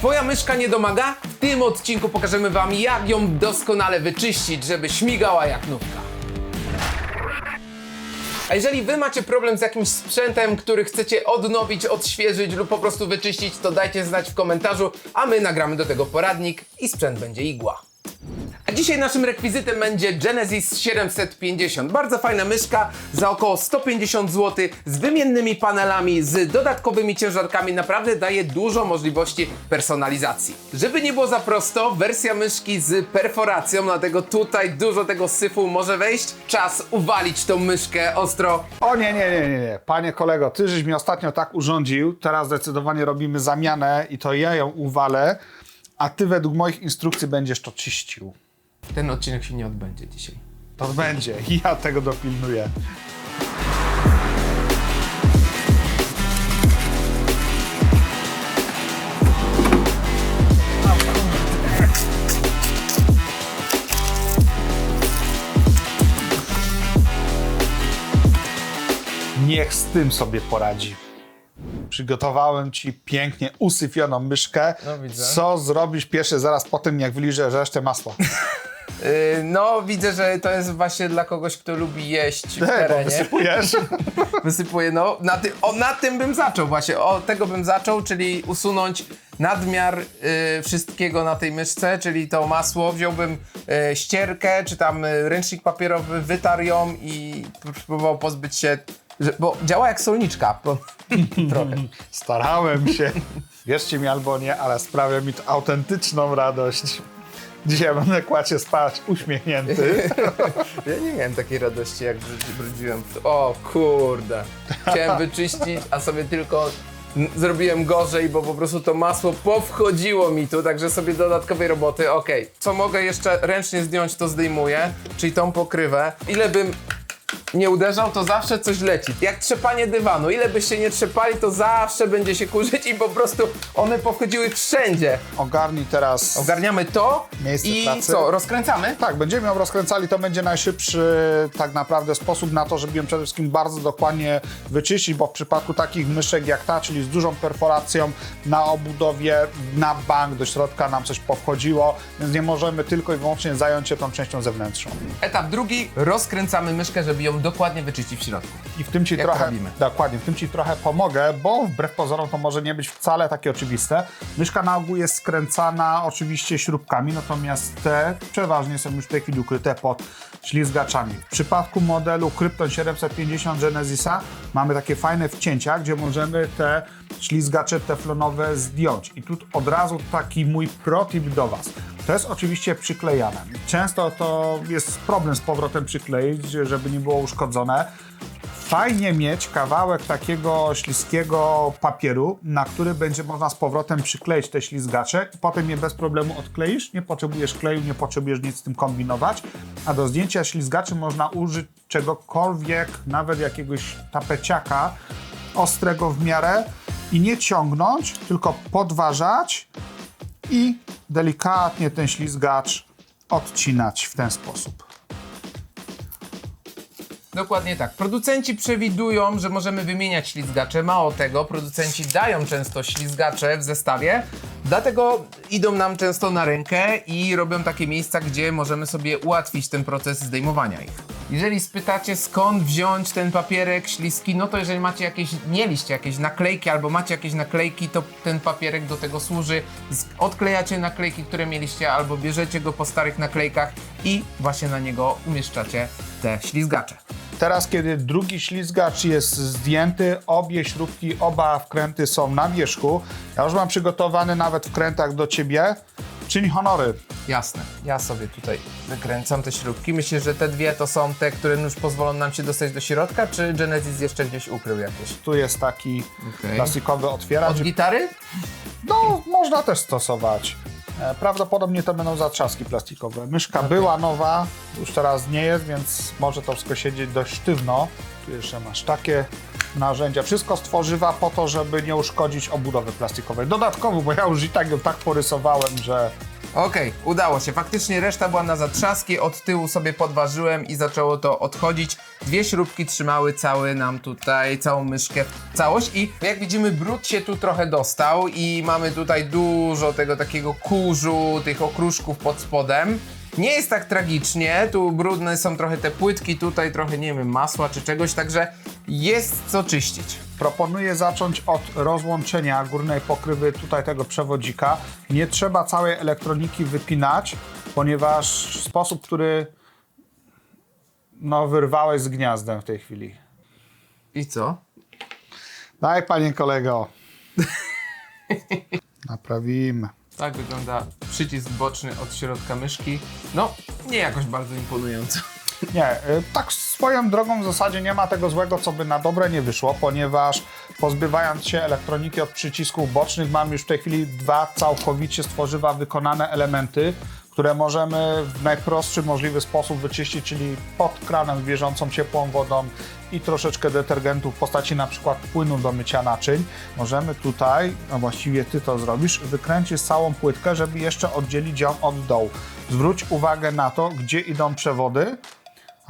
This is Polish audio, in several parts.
Twoja myszka nie domaga? W tym odcinku pokażemy Wam, jak ją doskonale wyczyścić, żeby śmigała jak nówka. A jeżeli Wy macie problem z jakimś sprzętem, który chcecie odnowić, odświeżyć lub po prostu wyczyścić, to dajcie znać w komentarzu, a my nagramy do tego poradnik i sprzęt będzie igła. Dzisiaj naszym rekwizytem będzie Genesis 750. Bardzo fajna myszka za około 150 zł z wymiennymi panelami, z dodatkowymi ciężarkami. Naprawdę daje dużo możliwości personalizacji. Żeby nie było za prosto, wersja myszki z perforacją, dlatego tutaj dużo tego syfu może wejść. Czas uwalić tą myszkę ostro. O nie, nie, nie, nie, nie. Panie kolego, ty żeś mi ostatnio tak urządził, teraz zdecydowanie robimy zamianę i to ja ją uwalę, a ty według moich instrukcji będziesz to czyścił. Ten odcinek się nie odbędzie dzisiaj. To będzie, ja tego dopilnuję. Niech z tym sobie poradzi. Przygotowałem ci pięknie usyfioną myszkę. No, widzę. Co zrobisz pierwszy zaraz po tym, jak wyliżesz resztę masła? Yy, no, widzę, że to jest właśnie dla kogoś, kto lubi jeść w terenie. wysypujesz. Wysypuję, no, na, ty, o, na tym bym zaczął właśnie, o tego bym zaczął, czyli usunąć nadmiar y, wszystkiego na tej myszce, czyli to masło, wziąłbym y, ścierkę, czy tam y, ręcznik papierowy, wytarł ją i próbował pozbyć się, że, bo działa jak solniczka, bo, trochę. Starałem się. Wierzcie mi albo nie, ale sprawia mi to autentyczną radość. Dzisiaj będę kładł się spać uśmiechnięty. Ja nie miałem takiej radości, jak brudzi- brudziłem. O kurde. Chciałem wyczyścić, a sobie tylko zrobiłem gorzej, bo po prostu to masło powchodziło mi tu, także sobie dodatkowej roboty. Okej, co mogę jeszcze ręcznie zdjąć, to zdejmuję, czyli tą pokrywę. Ile bym nie uderzał, to zawsze coś leci. Jak trzepanie dywanu. Ile byście nie trzepali, to zawsze będzie się kurzyć i po prostu one powchodziły wszędzie. Ogarnij teraz. Ogarniamy to Miejsce i pracy. co, rozkręcamy? Tak, będziemy ją rozkręcali, to będzie najszybszy tak naprawdę sposób na to, żeby ją przede wszystkim bardzo dokładnie wyczyścić, bo w przypadku takich myszek jak ta, czyli z dużą perforacją na obudowie, na bank do środka nam coś powchodziło, więc nie możemy tylko i wyłącznie zająć się tą częścią zewnętrzną. Etap drugi, rozkręcamy myszkę, żeby ją dokładnie wyczyścić w środku. I w tym ci Jak trochę. robimy? Dokładnie, w tym ci trochę pomogę, bo wbrew pozorom to może nie być wcale takie oczywiste. Myszka na ogół jest skręcana oczywiście śrubkami, natomiast te przeważnie są już w tej chwili ukryte pod ślizgaczami. W przypadku modelu Krypton 750 Genesisa mamy takie fajne wcięcia, gdzie możemy te ślizgacze teflonowe zdjąć. I tu od razu taki mój protip do Was. To jest oczywiście przyklejane. Często to jest problem z powrotem przykleić, żeby nie było uszkodzone. Fajnie mieć kawałek takiego śliskiego papieru, na który będzie można z powrotem przykleić te ślizgacze i potem je bez problemu odkleisz. Nie potrzebujesz kleju, nie potrzebujesz nic z tym kombinować. A do zdjęcia ślizgaczy można użyć czegokolwiek, nawet jakiegoś tapeciaka ostrego w miarę i nie ciągnąć, tylko podważać i delikatnie ten ślizgacz odcinać w ten sposób. Dokładnie tak. Producenci przewidują, że możemy wymieniać ślizgacze. Mało tego, producenci dają często ślizgacze w zestawie, dlatego idą nam często na rękę i robią takie miejsca, gdzie możemy sobie ułatwić ten proces zdejmowania ich. Jeżeli spytacie skąd wziąć ten papierek śliski, no to jeżeli macie jakieś, mieliście jakieś naklejki albo macie jakieś naklejki, to ten papierek do tego służy. Odklejacie naklejki, które mieliście albo bierzecie go po starych naklejkach i właśnie na niego umieszczacie te ślizgacze. Teraz, kiedy drugi ślizgacz jest zdjęty, obie śrubki, oba wkręty są na wierzchu. Ja już mam przygotowany nawet wkrętak do ciebie. Czyń honory. Jasne. Ja sobie tutaj wykręcam te śrubki. Myślisz, że te dwie to są te, które już pozwolą nam się dostać do środka, czy Genesis jeszcze gdzieś ukrył jakieś? Tu jest taki Okej. plastikowy otwieracz. Od gitary? No, można też stosować. E, Prawdopodobnie to będą zatrzaski plastikowe. Myszka była nowa, już teraz nie jest, więc może to wszystko siedzieć dość sztywno. Tu jeszcze masz takie narzędzia. Wszystko z tworzywa po to, żeby nie uszkodzić obudowy plastikowej. Dodatkowo, bo ja już i tak ją tak porysowałem, że Okej, udało się. Faktycznie reszta była na zatrzaski, od tyłu sobie podważyłem i zaczęło to odchodzić. Dwie śrubki trzymały cały nam tutaj, całą myszkę całość i jak widzimy brud się tu trochę dostał i mamy tutaj dużo tego takiego kurzu, tych okruszków pod spodem. Nie jest tak tragicznie, tu brudne są trochę te płytki, tutaj trochę, nie wiem, masła czy czegoś, także jest co czyścić. Proponuję zacząć od rozłączenia górnej pokrywy tutaj tego przewodzika. Nie trzeba całej elektroniki wypinać, ponieważ sposób, który no, wyrwałeś z gniazdem w tej chwili. I co? Daj, panie kolego. Naprawimy. Tak wygląda przycisk boczny od środka myszki. No, nie jakoś bardzo imponująco. Nie, y, tak swoją drogą w zasadzie nie ma tego złego, co by na dobre nie wyszło, ponieważ pozbywając się elektroniki od przycisków bocznych, mamy już w tej chwili dwa całkowicie z tworzywa wykonane elementy, które możemy w najprostszy możliwy sposób wyczyścić, czyli pod kranem z bieżącą ciepłą wodą i troszeczkę detergentu w postaci na przykład płynu do mycia naczyń. Możemy tutaj, a właściwie ty to zrobisz, wykręcić całą płytkę, żeby jeszcze oddzielić ją od dołu. Zwróć uwagę na to, gdzie idą przewody,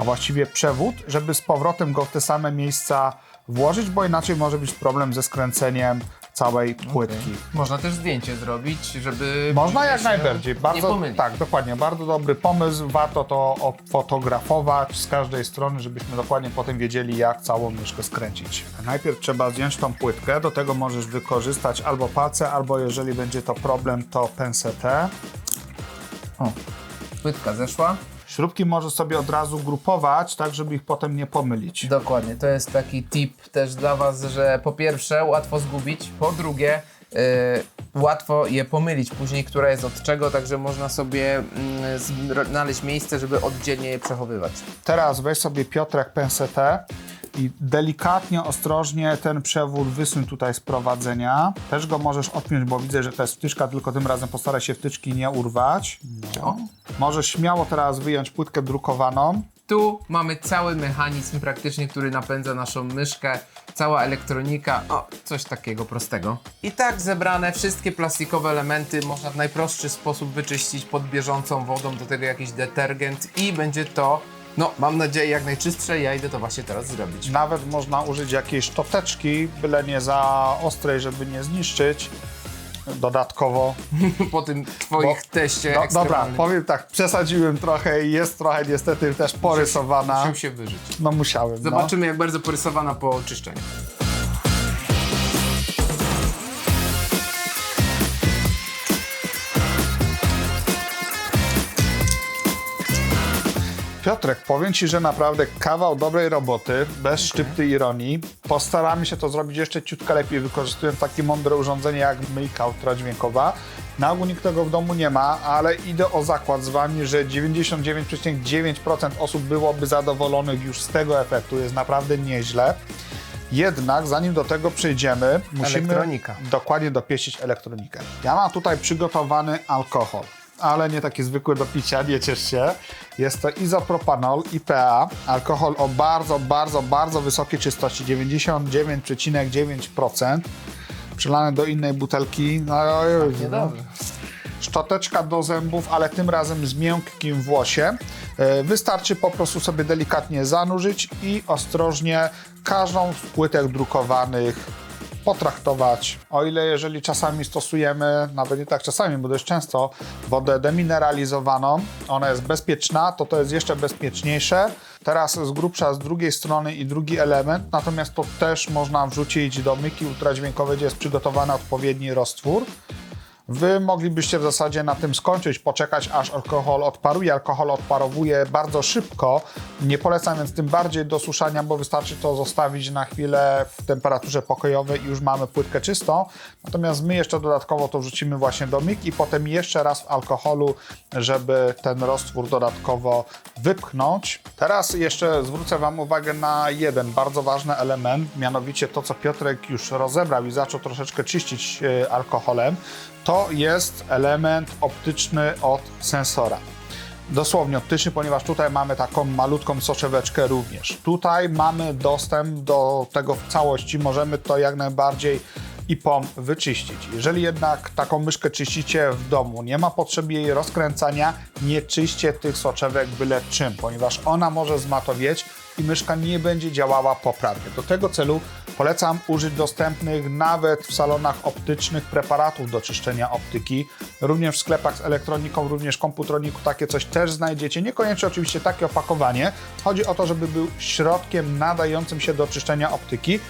a właściwie przewód, żeby z powrotem go w te same miejsca włożyć, bo inaczej może być problem ze skręceniem całej płytki. Można też zdjęcie zrobić, żeby. Można jak najbardziej. Bardzo, tak, dokładnie. Bardzo dobry pomysł. Warto to fotografować z każdej strony, żebyśmy dokładnie potem wiedzieli, jak całą myszkę skręcić. Najpierw trzeba zdjąć tą płytkę. Do tego możesz wykorzystać albo palce, albo jeżeli będzie to problem, to pensetę. O, płytka zeszła. Śrubki możesz sobie od razu grupować, tak żeby ich potem nie pomylić. Dokładnie, to jest taki tip też dla Was, że po pierwsze łatwo zgubić, po drugie yy, łatwo je pomylić później, która jest od czego, także można sobie mm, znaleźć miejsce, żeby oddzielnie je przechowywać. Teraz weź sobie Piotrek pensetę i delikatnie, ostrożnie ten przewód wysuń tutaj z prowadzenia. Też go możesz odpiąć, bo widzę, że to jest wtyczka, tylko tym razem postaraj się wtyczki nie urwać. No. Możesz śmiało teraz wyjąć płytkę drukowaną. Tu mamy cały mechanizm praktycznie, który napędza naszą myszkę, cała elektronika, o, coś takiego prostego. I tak zebrane wszystkie plastikowe elementy można w najprostszy sposób wyczyścić pod bieżącą wodą, do tego jakiś detergent i będzie to, no mam nadzieję jak najczystsze, ja idę to właśnie teraz zrobić. Nawet można użyć jakiejś szczoteczki, byle nie za ostrej, żeby nie zniszczyć. Dodatkowo. po tym twoich teście Do, dobra, powiem tak, przesadziłem trochę i jest trochę niestety też porysowana. Musiał się wyżyć. No musiałem. no. Zobaczymy jak bardzo porysowana po oczyszczeniu. Piotrek, powiem Ci, że naprawdę kawał dobrej roboty, bez szczypty ironii. Postaramy się to zrobić jeszcze ciutkę lepiej, wykorzystując takie mądre urządzenie jak myjka ultradźwiękowa. Na ogół nikt tego w domu nie ma, ale idę o zakład z Wami, że 99,9% osób byłoby zadowolonych już z tego efektu. Jest naprawdę nieźle. Jednak zanim do tego przejdziemy, musimy Elektronika. dokładnie dopieścić elektronikę. Ja mam tutaj przygotowany alkohol, ale nie taki zwykły do picia, nie ciesz się. Jest to izopropanol IPA, alkohol o bardzo, bardzo, bardzo wysokiej czystości, 99,9%. Przelany do innej butelki. No, ojej, no. Niedobrze. Szczoteczka do zębów, ale tym razem z miękkim włosie. E, Wystarczy po prostu sobie delikatnie zanurzyć i ostrożnie każdą z płytek drukowanych potraktować. O ile jeżeli czasami stosujemy, nawet nie tak czasami, bo dość często, wodę demineralizowaną, ona jest bezpieczna, to to jest jeszcze bezpieczniejsze. Teraz z grubsza z drugiej strony i drugi element, natomiast to też można wrzucić do myki ultradźwiękowej, gdzie jest przygotowany odpowiedni roztwór. Wy moglibyście w zasadzie na tym skończyć, poczekać aż alkohol odparuje. Alkohol odparowuje bardzo szybko. Nie polecam więc tym bardziej do suszania, bo wystarczy to zostawić na chwilę w temperaturze pokojowej i już mamy płytkę czystą. Natomiast my jeszcze dodatkowo to wrzucimy właśnie do myk i potem jeszcze raz w alkoholu, żeby ten roztwór dodatkowo wypchnąć. Teraz jeszcze zwrócę Wam uwagę na jeden bardzo ważny element, mianowicie to, co Piotrek już rozebrał i zaczął troszeczkę czyścić e, alkoholem to jest element optyczny od sensora. Dosłownie optyczny, ponieważ tutaj mamy taką malutką soczeweczkę również. Tutaj mamy dostęp do tego w całości, możemy to jak najbardziej i POM wyczyścić. Jeżeli jednak taką myszkę czyścicie w domu, nie ma potrzeby jej rozkręcania, nie czyście tych soczewek byle czym, ponieważ ona może zmatowieć i myszka nie będzie działała poprawnie. Do tego celu polecam użyć dostępnych nawet w salonach optycznych preparatów do czyszczenia optyki. Również w sklepach z elektroniką, również komputroniku takie coś też znajdziecie. Niekoniecznie oczywiście takie opakowanie. Chodzi o to, żeby był środkiem nadającym się do czyszczenia optyki,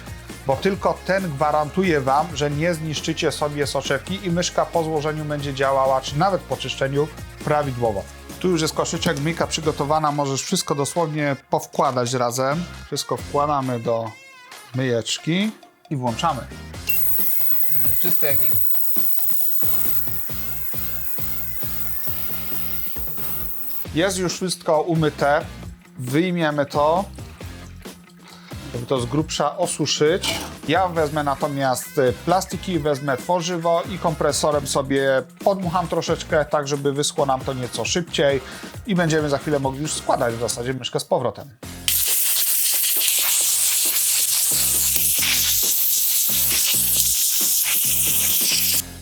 bo tylko ten gwarantuje Wam, że nie zniszczycie sobie soczewki i myszka po złożeniu będzie działała, czy nawet po czyszczeniu prawidłowo. Tu już jest koszyczek, myjka przygotowana, możesz wszystko dosłownie powkładać razem. Wszystko wkładamy do myjeczki i włączamy. Będzie czysty jak nigdy. Jest już wszystko umyte. Wyjmiemy to, żeby to z grubsza osuszyć. Ja wezmę natomiast y, plastiki, wezmę tworzywo i kompresorem sobie podmucham troszeczkę, tak żeby wyschło nam to nieco szybciej i będziemy za chwilę mogli już składać w zasadzie myszkę z powrotem.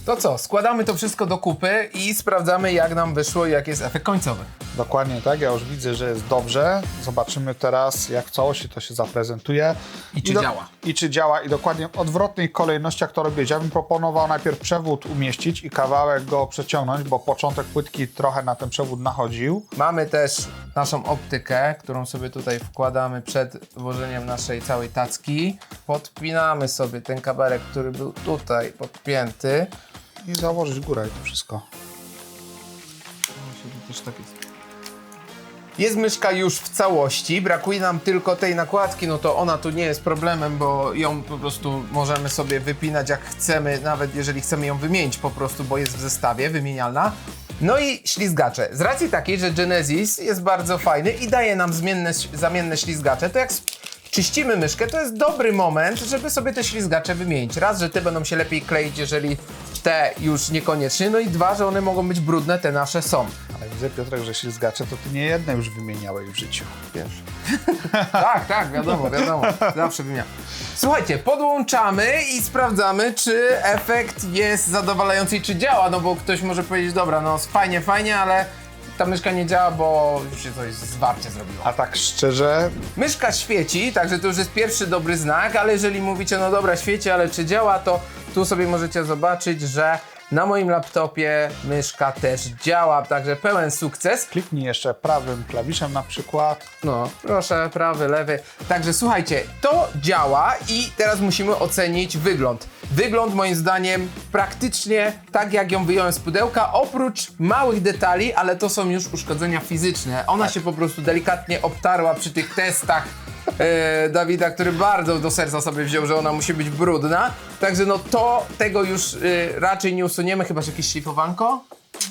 To co, składamy to wszystko do kupy i sprawdzamy jak nam wyszło i jaki jest efekt końcowy. Dokładnie tak, ja już widzę, że jest dobrze. Zobaczymy teraz, jak w całości to się zaprezentuje. I czy działa. I czy działa. I dokładnie w odwrotnej kolejności, jak to robić. Ja bym proponował najpierw przewód umieścić i kawałek go przeciągnąć, bo początek płytki trochę na ten przewód nachodził. Mamy też naszą optykę, którą sobie tutaj wkładamy przed włożeniem naszej całej tacki. Podpinamy sobie ten kabelek, który był tutaj podpięty. I założyć górę i to wszystko. Jest myszka już w całości, brakuje nam tylko tej nakładki, no to ona tu nie jest problemem, bo ją po prostu możemy sobie wypinać jak chcemy, nawet jeżeli chcemy ją wymienić po prostu, bo jest w zestawie, wymienialna. No i ślizgacze. Z racji takiej, że Genesis jest bardzo fajny i daje nam zmienne, zamienne ślizgacze, to jak czyścimy myszkę, to jest dobry moment, żeby sobie te ślizgacze wymienić. Raz, że te będą się lepiej kleić, jeżeli te już niekoniecznie, no i dwa, że one mogą być brudne, te nasze są. Ale widzę, Piotrek, że ślizgacze to ty nie jedne już wymieniałeś w życiu. Wiesz. tak, tak, wiadomo, wiadomo. Zawsze wymiana. Słuchajcie, podłączamy i sprawdzamy, czy efekt jest zadowalający i czy działa. No bo ktoś może powiedzieć, dobra, no fajnie, fajnie, ale ta myszka nie działa, bo już się coś zwarcie zrobiło. A tak szczerze, Myszka świeci, także to już jest pierwszy dobry znak, ale jeżeli mówicie, no dobra, świeci, ale czy działa, to tu sobie możecie zobaczyć, że na moim laptopie myszka też działa, także pełen sukces. kliknij jeszcze prawym klawiszem na przykład. No, proszę, prawy, lewy. Także słuchajcie, to działa i teraz musimy ocenić wygląd. Wygląd moim zdaniem praktycznie tak jak ją wyjąłem z pudełka, oprócz małych detali, ale to są już uszkodzenia fizyczne. Ona się po prostu delikatnie obtarła przy tych testach e, Dawida, który bardzo do serca sobie wziął, że ona musi być brudna. Także no to tego już e, raczej nie usuniemy, chyba że jakieś szlifowanko.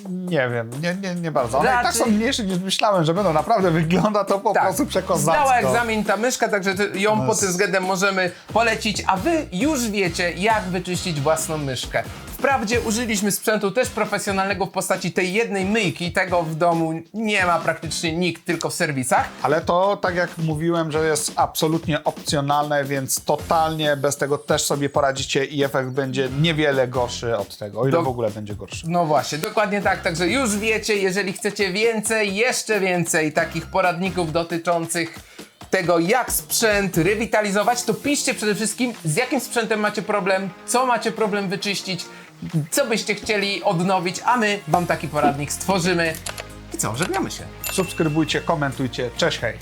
Nie wiem, nie, nie, nie bardzo. One i tak Raczej- są mniejsze niż myślałem, że będą. Naprawdę wygląda to po prostu przekozacko. Tak. Zdała egzamin ta myszka, także ty- ją pod tym względem możemy polecić, a wy już wiecie, jak wyczyścić własną myszkę. Wprawdzie użyliśmy sprzętu też profesjonalnego w postaci tej jednej myjki, tego w domu nie ma praktycznie nikt, tylko w serwisach. Ale to, tak jak mówiłem, że jest absolutnie opcjonalne, więc totalnie bez tego też sobie poradzicie i efekt będzie niewiele gorszy od tego, o ile Do- w ogóle będzie gorszy. No właśnie, dokładnie tak, także już wiecie, jeżeli chcecie więcej, jeszcze więcej takich poradników dotyczących tego, jak sprzęt rewitalizować, to piszcie przede wszystkim, z jakim sprzętem macie problem, co macie problem wyczyścić, co byście chcieli odnowić, a my wam taki poradnik stworzymy. I co, żegnamy się. Subskrybujcie, komentujcie. Cześć, hej!